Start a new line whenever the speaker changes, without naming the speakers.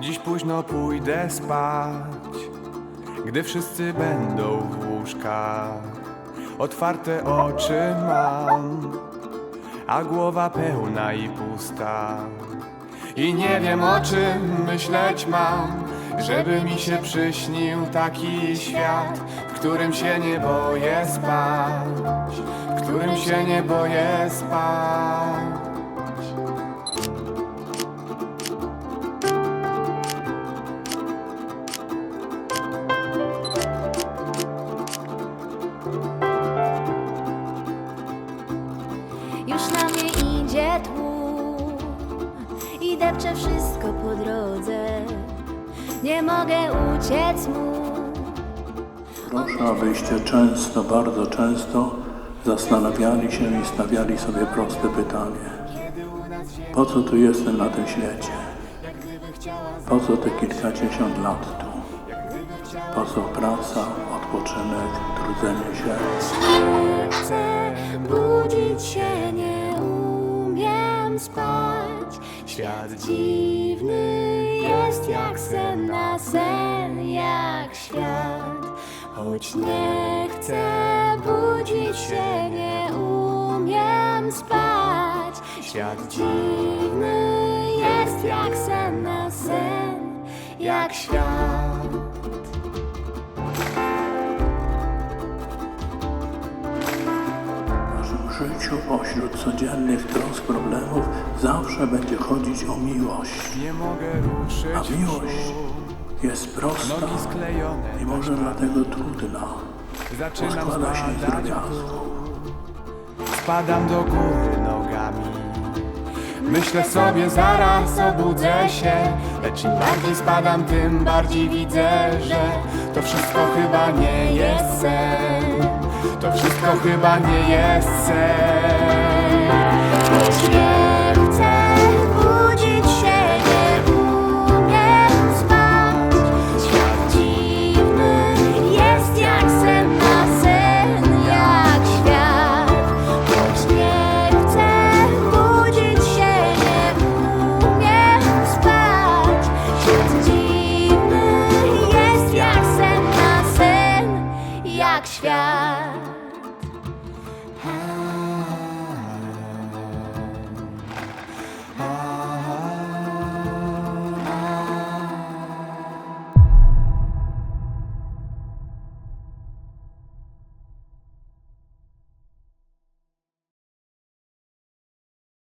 Dziś późno pójdę spać, gdy wszyscy będą w łóżkach. Otwarte oczy mam, a głowa pełna i pusta. I nie wiem o czym myśleć mam, żeby mi się przyśnił taki świat, w którym się nie boję spać, w którym się nie boję spać.
Tłum i depcze wszystko po drodze. Nie mogę uciec mu.
Proszę, abyście często, bardzo często zastanawiali się i stawiali sobie proste pytanie. Po co tu jestem na tym świecie? Po co te kilkadziesiąt lat tu? Po co praca, odpoczynek, trudzenie się?
Chcę budzić się, nie spać. Świat dziwny jest jak sen na sen, jak świat. Choć nie chcę budzić się, nie umiem spać. Świat dziwny jest jak sen na sen, jak świat.
Życiu pośród codziennych trosk, problemów zawsze będzie chodzić o miłość.
Nie mogę ruszyć
A miłość jest prosta i może dlatego trudna. Składa się z drobiazgów.
Spadam do góry nogami. Myślę sobie, zaraz obudzę się, lecz im bardziej spadam, tym bardziej widzę, że to wszystko chyba nie jest sen. To wszystko chyba nie jest sen.